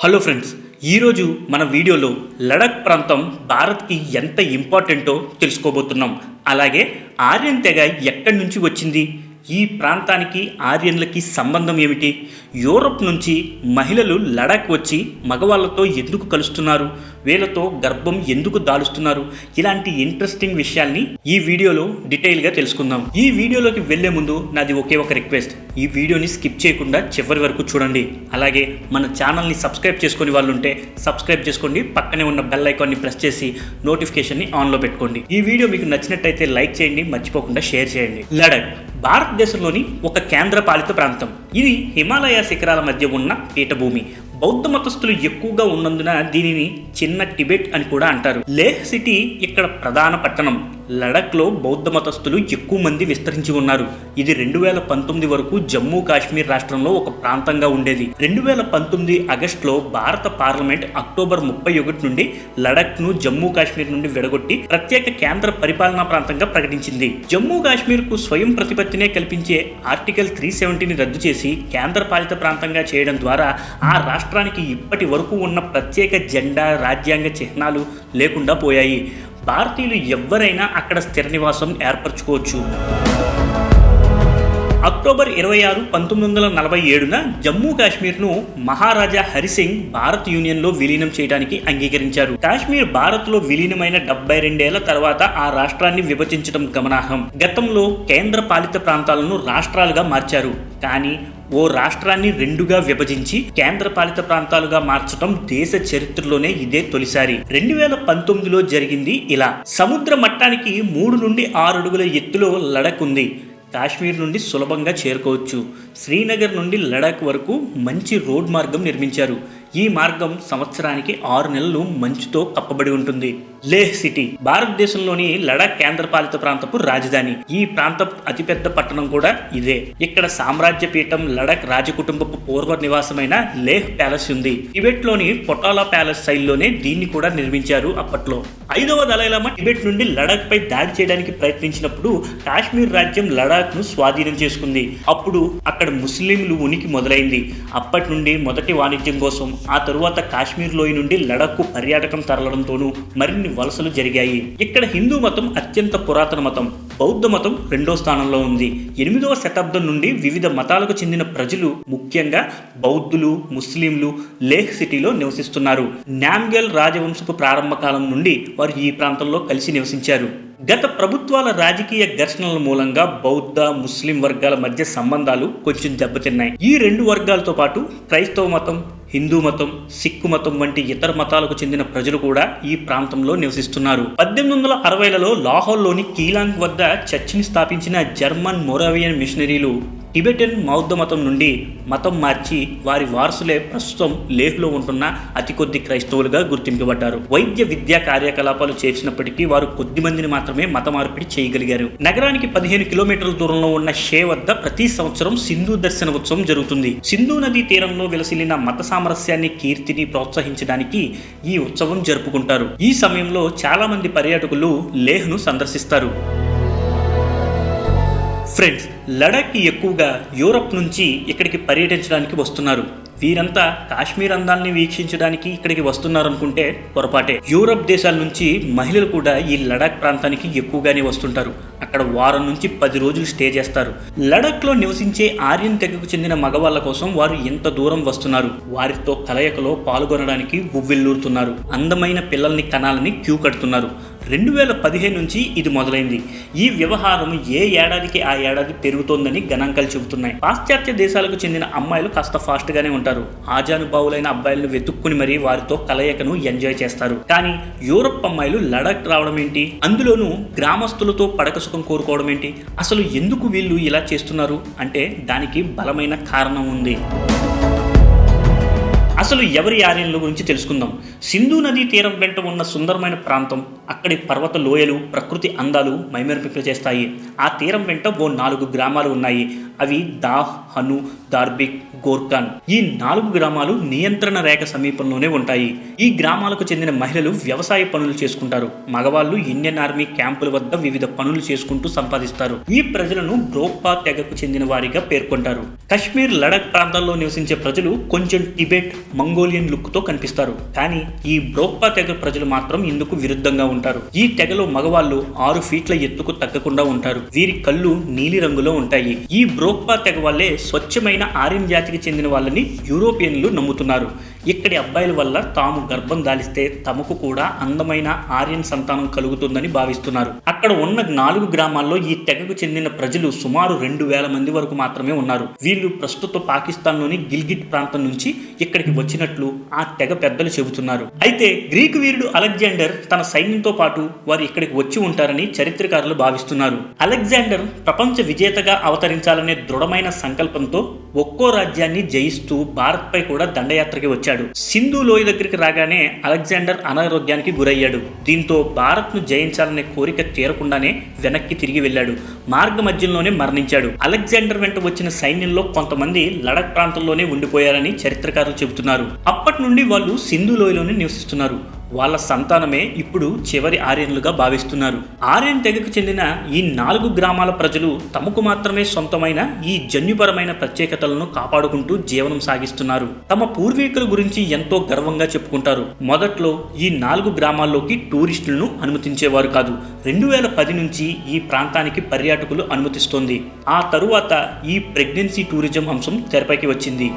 Hello friends ఈరోజు మన వీడియోలో లడక్ ప్రాంతం భారత్కి ఎంత ఇంపార్టెంటో తెలుసుకోబోతున్నాం. అలాగే ఆర్యన్ తెగ ఎక్కడి నుంచి వచ్చింది? ఈ ప్రాంతానికి ఆర్యన్లకి సంబంధం ఏమిటి? యూరప్ నుంచి మహిళలు లడాక్ వచ్చి మగవాళ్ళతో ఎందుకు కలుస్తున్నారు? వీళ్ళతో గర్భం ఎందుకు దాలుస్తున్నారు? ఇలాంటి ఇంట్రెస్టింగ్ విషయాల్ని ఈ వీడియోలో డీటెయిల్గా తెలుసుకుందాం. ఈ వీడియోలోకి వెళ్ళే ముందు నాది ఒకే ఒక రిక్వెస్ట్ ఈ వీడియోని స్కిప్ చేయకుండా చివరి వరకు చూడండి. అలాగే మన ఛానల్ని సబ్స్క్రైబ్ చేసుకుని వాళ్ళు ఉంటే సబ్స్క్రైబ్ చేసుకోండి. పక్కనే ఉన్న బెల్ ఐకాన్ని ప్రెస్ చేసి నోటిఫికేషన్ని ఆన్లో పెట్టుకోండి. ఈ వీడియో మీకు నచ్చినట్టయితే లైక్ చేయండి. మర్చిపోకుండా షేర్ చేయండి. లడక్ భారతదేశంలోని ఒక కేంద్ర పాలిత ప్రాంతం. ఇది హిమాలయ శిఖరాల మధ్య ఉన్న పీఠభూమి. బౌద్ధ మతస్థులు ఎక్కువగా ఉన్నందున దీనిని చిన్న టిబెట్ అని కూడా అంటారు. లేహ్ సిటీ ఇక్కడ ప్రధాన పట్టణం. లడఖ్లో బౌద్ధ మతస్థులు ఎక్కువ మంది విస్తరించి ఉన్నారు. ఇది రెండు వేల పంతొమ్మిది వరకు జమ్మూ కాశ్మీర్ రాష్ట్రంలో ఒక ప్రాంతంగా ఉండేది. రెండు వేల పంతొమ్మిది ఆగస్టులో భారత పార్లమెంట్ అక్టోబర్ ముప్పై ఒకటి నుండి లడఖ్ను జమ్మూ కాశ్మీర్ నుండి విడగొట్టి ప్రత్యేక కేంద్ర పరిపాలనా ప్రాంతంగా ప్రకటించింది. జమ్మూ కాశ్మీర్కు స్వయం ప్రతిపత్తినే కల్పించే ఆర్టికల్ త్రీ సెవెంటీని రద్దు చేసి కేంద్ర పాలిత ప్రాంతంగా చేయడం ద్వారా ఆ రాష్ట్రానికి ఇప్పటి వరకు ఉన్న ప్రత్యేక జెండా రాజ్యాంగ చిహ్నాలు లేకుండా పోయాయి. భారతీయులు ఎవరైనా అక్కడ స్థిర నివాసం ఏర్పరచుకోవచ్చు. అక్టోబర్ ఇరవై ఆరు పంతొమ్మిది వందల నలభై ఏడున జమ్మూ కాశ్మీర్ను మహారాజా హరిసింగ్ భారత్ యూనియన్లో విలీనం చేయడానికి అంగీకరించారు. కాశ్మీర్ భారత్లో విలీనమైన డెబ్బై రెండేళ్ళ తర్వాత ఆ రాష్ట్రాన్ని విభజించడం గమనార్హం. గతంలో కేంద్ర పాలిత ప్రాంతాలను రాష్ట్రాలుగా మార్చారు. కానీ ఓ రాష్ట్రాన్ని రెండుగా విభజించి కేంద్ర పాలిత ప్రాంతాలుగా మార్చడం దేశ చరిత్రలోనే ఇదే తొలిసారి. రెండు వేల పంతొమ్మిదిలో జరిగింది ఇలా. సముద్ర మట్టానికి మూడు నుండి ఆరు అడుగుల ఎత్తులో లడక్ ఉంది. కాశ్మీర్ నుండి సులభంగా చేరుకోవచ్చు. శ్రీనగర్ నుండి లడాక్ వరకు మంచి రోడ్ మార్గం నిర్మించారు. ఈ మార్గం సంవత్సరానికి ఆరు నెలలు మంచుతో కప్పబడి ఉంటుంది. లేహ్ సిటీ భారతదేశంలోని లడాక్ కేంద్రపాలిత ప్రాంతపు రాజధాని. ఈ ప్రాంత అతిపెద్ద పట్టణం కూడా ఇదే. ఇక్కడ సామ్రాజ్య పీఠం లడాక్ రాజకుటుంబపు పూర్వ నివాసమైన లేహ్ ప్యాలెస్ ఉంది. టిబెట్లోని పొటాలా ప్యాలెస్ శైలిలోనే దీన్ని కూడా నిర్మించారు అప్పట్లో. ఐదవ దళైలామా టిబెట్ నుండి లడాక్ పై దాడి చేయడానికి ప్రయత్నించినప్పుడు కాశ్మీర్ రాజ్యం లడాక్ను స్వాధీనం చేసుకుంది. అప్పుడు అక్కడ ముస్లింలు ఉనికి మొదలైంది. అప్పటి నుండి మొదటి వాణిజ్యం కోసం ఆ తరువాత కాశ్మీర్ లోయ నుండి లడక్కు పర్యాటకం తరలడంతోనూ మరిన్ని వలసలు జరిగాయి. ఇక్కడ హిందూ మతం అత్యంత పురాతన మతం. బౌద్ధ మతం రెండో స్థానంలో ఉంది. ఎనిమిదవ శతాబ్దం నుండి వివిధ మతాలకు చెందిన ప్రజలు ముఖ్యంగా బౌద్ధులు ముస్లింలు లేహ్ సిటీలో నివసిస్తున్నారు. నామ్గెల్ రాజవంశపు ప్రారంభ కాలం నుండి వారు ఈ ప్రాంతంలో కలిసి నివసించారు. గత ప్రభుత్వాల రాజకీయ ఘర్షణల మూలంగా బౌద్ధ ముస్లిం వర్గాల మధ్య సంబంధాలు కొంచెం దెబ్బతిన్నాయి. ఈ రెండు వర్గాలతో పాటు క్రైస్తవ మతం హిందూ మతం సిక్కు మతం వంటి ఇతర మతాలకు చెందిన ప్రజలు కూడా ఈ ప్రాంతంలో నివసిస్తున్నారు. పద్దెనిమిది వందల అరవైలలో లాహోర్లోని కీలాంగ్ వద్ద చర్చిని స్థాపించిన జర్మన్ మొరావియన్ మిషనరీలు టిబెటన్ బౌద్ధ మతం నుండి మతం మార్చి వారి వారసులే ప్రస్తుతం లేహ్లో ఉంటున్న అతి కొద్ది క్రైస్తవులుగా గుర్తింపబడ్డారు. వైద్య విద్యా కార్యకలాపాలు చేసినప్పటికీ వారు కొద్ది మందిని మాత్రమే మత మార్పిడి చేయగలిగారు. నగరానికి పదిహేను కిలోమీటర్ల దూరంలో ఉన్న షే వద్ద ప్రతి సంవత్సరం సింధు దర్శన ఉత్సవం జరుగుతుంది. సింధు నదీ తీరంలో విలసిల్లిన మత సామరస్యాన్ని కీర్తిని ప్రోత్సహించడానికి ఈ ఉత్సవం జరుపుకుంటారు. ఈ సమయంలో చాలా మంది పర్యాటకులు లేహ్ను సందర్శిస్తారు. ఫ్రెండ్స్ లడాక్కి ఎక్కువగా యూరప్ నుంచి ఇక్కడికి పర్యటించడానికి వస్తున్నారు. వీరంతా కాశ్మీర్ అందాల్ని వీక్షించడానికి ఇక్కడికి వస్తున్నారు అనుకుంటే పొరపాటే. యూరప్ దేశాల నుంచి మహిళలు కూడా ఈ లడాక్ ప్రాంతానికి ఎక్కువగానే వస్తుంటారు. అక్కడ వారం నుంచి పది రోజులు స్టే చేస్తారు. లడఖ్లో నివసించే ఆర్యన్ తెగకు చెందిన మగవాళ్ళ కోసం వారు ఎంత దూరం వస్తున్నారు? వారితో కలయికలో పాల్గొనడానికి ఉవ్విల్లూరుతున్నారు అందమైన పిల్లల్ని కనాలని క్యూ కడుతున్నారు. రెండు వేల పదిహేను నుంచి ఇది మొదలైంది. ఈ వ్యవహారం ఏ ఏడాదికి ఆ ఏడాది పెరుగుతోందని గణాంకాలు చెబుతున్నాయి. పాశ్చాత్య దేశాలకు చెందిన అమ్మాయిలు కాస్త ఫాస్ట్ గానే ఉంటారు. ఆజానుభావులైన అబ్బాయిలను వెతుక్కుని మరీ వారితో కలయికను ఎంజాయ్ చేస్తారు. కానీ యూరప్ అమ్మాయిలు లడక్ రావడం ఏంటి అందులోనూ గ్రామస్తులతో పడక సుఖం కోరుకోవడం ఏంటి? అసలు ఎందుకు వీళ్ళు ఇలా చేస్తున్నారు? అంటే దానికి బలమైన కారణం ఉంది. అసలు ఎవరి ఆర్యన్ల గురించి తెలుసుకుందాం. సింధు నదీ తీరం వెంట ఉన్న సుందరమైన ప్రాంతం అక్కడి పర్వత లోయలు ప్రకృతి అందాలు మైమరిపింపచేస్తాయి ఆ తీరం వెంట ఓ నాలుగు గ్రామాలు ఉన్నాయి. అవి దాహ్ హను దార్బిక్ గోర్ఖాన్. ఈ నాలుగు గ్రామాలు నియంత్రణ రేఖ సమీపంలోనే ఉంటాయి. ఈ గ్రామాలకు చెందిన మహిళలు వ్యవసాయ పనులు చేసుకుంటారు. మగవాళ్ళు ఇండియన్ ఆర్మీ క్యాంపుల వద్ద వివిధ పనులు చేసుకుంటూ సంపాదిస్తారు. ఈ ప్రజలను బ్రోక్పా తెగకు చెందిన వారిగా పేర్కొంటారు. కశ్మీర్ లడక్ ప్రాంతాల్లో నివసించే ప్రజలు కొంచెం టిబెట్ మంగోలియన్ లుక్తో కనిపిస్తారు. కానీ ఈ బ్రోక్పా తెగ ప్రజలు మాత్రం ఇందుకు విరుద్ధంగా ఉంటారు. ఈ తెగలో మగవాళ్ళు ఆరు ఫీట్ల ఎత్తుకు తగ్గకుండా ఉంటారు. వీరి కళ్ళు నీలి రంగులో ఉంటాయి. ఈ బ్రోక్పా తెగ వల్లే స్వచ్ఛమైన ఆర్యన్ జాతికి చెందిన వాళ్ళని యూరోపియన్లు నమ్ముతున్నారు. ఇక్కడి అబ్బాయిల వల్ల తాము గర్భం దాలిస్తే తమకు కూడా అందమైన ఆర్యన్ సంతానం కలుగుతుందని భావిస్తున్నారు. అక్కడ ఉన్న నాలుగు గ్రామాల్లో ఈ తెగకు చెందిన ప్రజలు సుమారు రెండు వేల మంది వరకు మాత్రమే ఉన్నారు. వీళ్ళు ప్రస్తుత పాకిస్తాన్లోని గిల్గిట్ ప్రాంతం నుంచి ఇక్కడికి వచ్చినట్లు ఆ తెగ పెద్దలు చెబుతున్నారు. అయితే గ్రీకు వీరుడు అలెగ్జాండర్ తన సైన్యంతో పాటు వారు ఇక్కడికి వచ్చి ఉంటారని చరిత్రకారులు భావిస్తున్నారు. అలెగ్జాండర్ ప్రపంచ విజేతగా అవతరించాలనే దృఢమైన సంకల్పంతో ఒక్కో రాజ్యాన్ని జయిస్తూ భారత్పై కూడా దండయాత్రకి వచ్చాడు. సింధు లోయ దగ్గరికి రాగానే అలెగ్జాండర్ అనారోగ్యానికి గురయ్యాడు. దీంతో భారత్ను జయించాలనే కోరిక తీరకుండానే వెనక్కి తిరిగి వెళ్ళాడు. మార్గ మధ్యంలోనే మరణించాడు. అలెగ్జాండర్ వెంట వచ్చిన సైన్యంలో కొంతమంది లడక్ ప్రాంతంలోనే ఉండిపోయారని చరిత్రకారులు చెబుతున్నారు. అప్పటి నుండి వాళ్ళు సింధు లోయలోనే నివసిస్తున్నారు. వాళ్ళ సంతానమే ఇప్పుడు చివరి ఆర్యన్లుగా భావిస్తున్నారు. ఆర్యన్ తెగకు చెందిన ఈ నాలుగు గ్రామాల ప్రజలు తమకు మాత్రమే సొంతమైన ఈ జన్యుపరమైన ప్రత్యేకతలను కాపాడుకుంటూ జీవనం సాగిస్తున్నారు. తమ పూర్వీకుల గురించి ఎంతో గర్వంగా చెప్పుకుంటారు. మొదట్లో ఈ నాలుగు గ్రామాల్లోకి టూరిస్టులను అనుమతించేవారు కాదు. రెండు వేల పది నుంచి ఈ ప్రాంతానికి పర్యాటకులు అనుమతిస్తోంది. ఆ తరువాత ఈ ప్రెగ్నెన్సీ టూరిజం అంశం తెరపైకి వచ్చింది.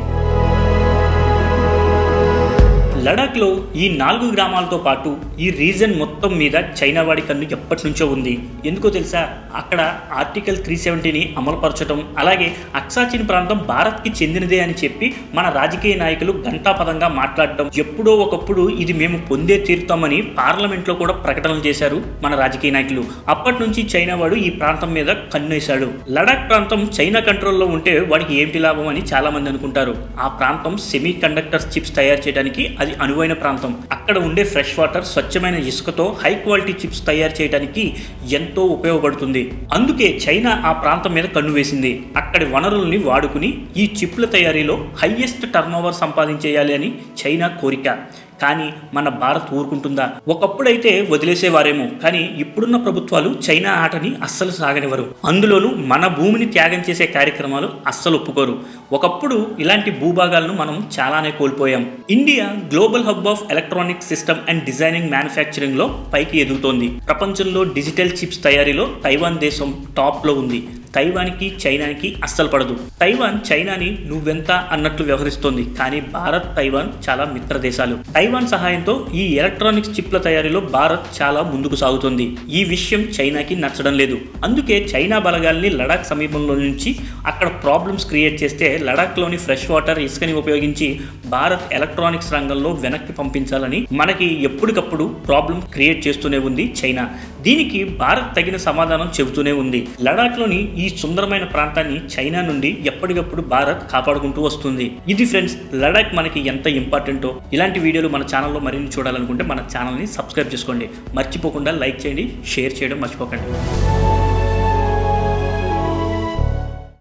లడాఖ్లో ఈ నాలుగు గ్రామాలతో పాటు ఈ రీజన్ మొత్తం మీద చైనా వాడి కన్ను ఎప్పటి నుంచో ఉంది. ఎందుకో తెలుసా? అక్కడ ఆర్టికల్ త్రీ సెవెంటీని అమలుపరచడం అలాగే అక్సాచిన్ ప్రాంతం భారత్కి చెందినదే అని చెప్పి మన రాజకీయ నాయకులు ఘంటాపదంగా మాట్లాడటం. ఎప్పుడో ఒకప్పుడు ఇది మేము పొందే తీరుతామని పార్లమెంట్లో కూడా ప్రకటనలు చేశారు మన రాజకీయ నాయకులు. అప్పటి నుంచి చైనా వాడు ఈ ప్రాంతం మీద కన్నేశాడు. లడాక్ ప్రాంతం చైనా కంట్రోల్లో ఉంటే వాడికి ఏంటి లాభం అని చాలామంది అనుకుంటారు. ఆ ప్రాంతం సెమీ కండక్టర్స్ చిప్స్ తయారు చేయడానికి అది అనువైన ప్రాంతం. అక్కడ ఉండే ఫ్రెష్ వాటర్ స్వచ్ఛమైన ఇసుకతో హై క్వాలిటీ చిప్స్ తయారు చేయడానికి ఎంతో ఉపయోగపడుతుంది. అందుకే చైనా ఆ ప్రాంతం మీద కన్ను వేసింది. అక్కడి వనరుల్ని వాడుకుని ఈ చిప్ల తయారీలో హైయెస్ట్ టర్న్ ఓవర్ సంపాదించేయాలి అని చైనా కోరిక. కానీ మన భారత్ ఊరుకుంటుందా? ఒకప్పుడైతే వదిలేసేవారేమో కానీ ఇప్పుడున్న ప్రభుత్వాలు చైనా ఆటని అస్సలు సాగనివ్వరు. అందులోనూ మన భూమిని త్యాగం చేసే కార్యక్రమాలు అస్సలు ఒప్పుకోరు. ఒకప్పుడు ఇలాంటి భూభాగాలను మనం చాలానే కోల్పోయాం. India global hub of electronic system and designing మ్యానుఫ్యాక్చరింగ్లో పైకి ఎదుగుతోంది. ప్రపంచంలో డిజిటల్ చిప్స్ తయారీలో తైవాన్ దేశం టాప్లో ఉంది. తైవాన్కి చైనాకి అస్సలు పడదు. తైవాన్ చైనాని నువ్వెంత అన్నట్లు వ్యవహరిస్తోంది. కానీ భారత్ తైవాన్ చాలా మిత్ర దేశాలు. తైవాన్ సహాయంతో ఈ ఎలక్ట్రానిక్స్ చిప్ల తయారీలో భారత్ చాలా ముందుకు సాగుతుంది. ఈ విషయం చైనాకి నచ్చడం లేదు. అందుకే చైనా బలగాల్ని లడాక్ సమీపంలో నుంచి అక్కడ ప్రాబ్లమ్స్ క్రియేట్ చేస్తే లడాక్లోని ఫ్రెష్ వాటర్ ఇసుకని ఉపయోగించి భారత్ ఎలక్ట్రానిక్స్ రంగంలో వెనక్కి పంపించాలని మనకి ఎప్పటికప్పుడు ప్రాబ్లం క్రియేట్ చేస్తూనే ఉంది చైనా. దీనికి భారత్ తగిన సమాధానం చెబుతూనే ఉంది. లడాక్లోని ఈ సుందరమైన ప్రాంతాన్ని చైనా నుండి ఎప్పటికప్పుడు భారత్ కాపాడుకుంటూ వస్తుంది. ఇది ఫ్రెండ్స్ లడాక్ మనకి ఎంత ఇంపార్టెంటో. ఇలాంటి వీడియోలు మన ఛానల్లో మరిన్ని చూడాలనుకుంటే మన ఛానల్ని సబ్స్క్రైబ్ చేసుకోండి. మర్చిపోకుండా లైక్ చేయండి షేర్ చేయడం మర్చిపోకండి.